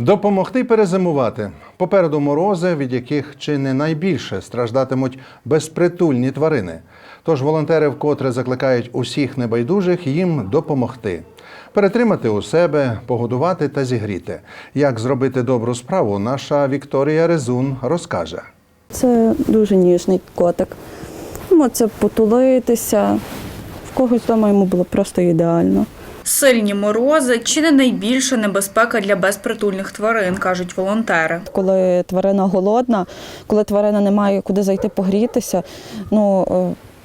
Допомогти перезимувати. Попереду морози, від яких чи не найбільше страждатимуть безпритульні тварини. Тож волонтери вкотре закликають усіх небайдужих їм допомогти. Перетримати у себе, погодувати та зігріти. Як зробити добру справу, наша Вікторія Резун розкаже. Це дуже ніжний котик. Це потулитися. В когось вдома йому було просто ідеально. Сильні морози чи не найбільша небезпека для безпритульних тварин, кажуть волонтери. Коли тварина голодна, коли тварина не має куди зайти погрітися, ну.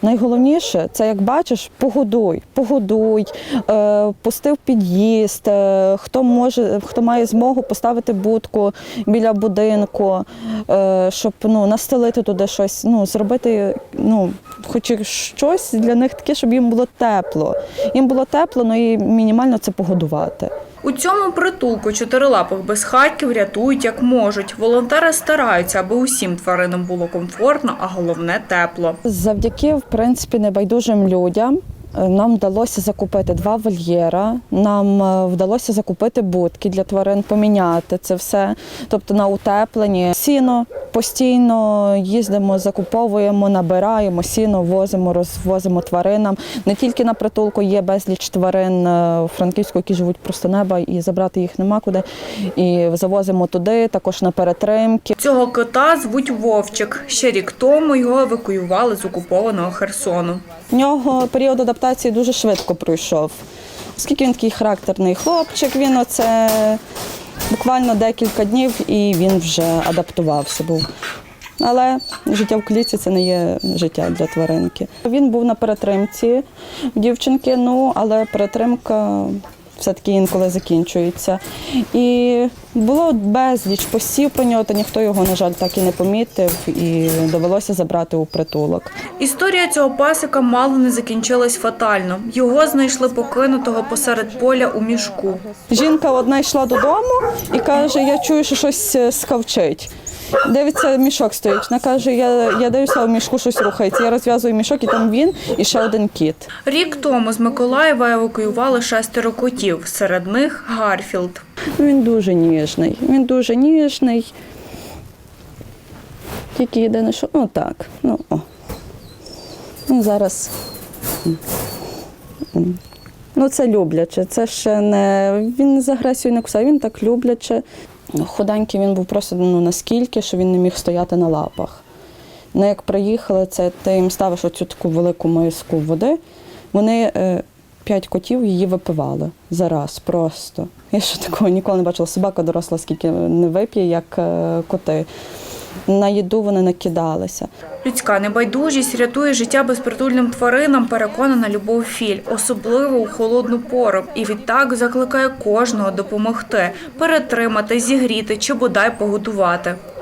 Найголовніше це як бачиш, погодуй, погодуй, е, пустив під'їзд, е, хто може, хто має змогу поставити будку біля будинку, е, щоб ну, настелити туди щось, ну, зробити ну, хоч щось для них таке, щоб їм було тепло. Їм було тепло, ну і мінімально це погодувати. У цьому притулку чотирилапих безхатьків рятують як можуть. Волонтери стараються, аби усім тваринам було комфортно, а головне тепло. Завдяки, в принципі, небайдужим людям е, нам вдалося закупити два вольєра, нам е, вдалося закупити будки для тварин, поміняти це все, тобто на утепленні. Сіно постійно їздимо, закуповуємо, набираємо сіно, возимо, розвозимо тваринам. Не тільки на притулку є безліч тварин е, у Франківську, які живуть просто неба, і забрати їх нема куди. І завозимо туди, також на перетримки. Цього кота звуть Вовчик. Ще рік тому його евакуювали з окупованого Херсону. В нього період адаптації дуже швидко пройшов. Оскільки він такий характерний хлопчик, він оце буквально декілька днів і він вже адаптувався був. Але життя в клітці це не є життя для тваринки. Він був на перетримці дівчинки, ну але перетримка все-таки інколи закінчується. І було безліч посів про нього, та ніхто його, на жаль, так і не помітив, і довелося забрати у притулок. Історія цього пасика мало не закінчилась фатально. Його знайшли покинутого посеред поля у мішку. Жінка одна йшла додому і каже: Я чую, що щось е, скавчить. Дивиться, мішок стоїть. Вона каже, я, я дивлюся, у мішку щось рухається. Я розв'язую мішок, і там він і ще один кіт. Рік тому з Миколаєва евакуювали шестеро котів. Серед них Гарфілд. Він дуже ніжний. Він дуже ніжний. Тільки єдине, що ну так. Ну, о. ну зараз. Ну, це любляче. Це ще не. Він з агресією не кусає, він так любляче. Худенький він був просто ну, наскільки, що він не міг стояти на лапах. Ну, як приїхали, це ти їм ставиш оцю таку велику миску води. Вони е, п'ять котів її випивали зараз просто. Я ще такого ніколи не бачила. Собака доросла, скільки не вип'є, як е, коти. На їду вони накидалися. Людська небайдужість рятує життя безпритульним тваринам, переконана Любов Філь, особливо у холодну пору. І відтак закликає кожного допомогти, перетримати, зігріти чи бодай погодувати.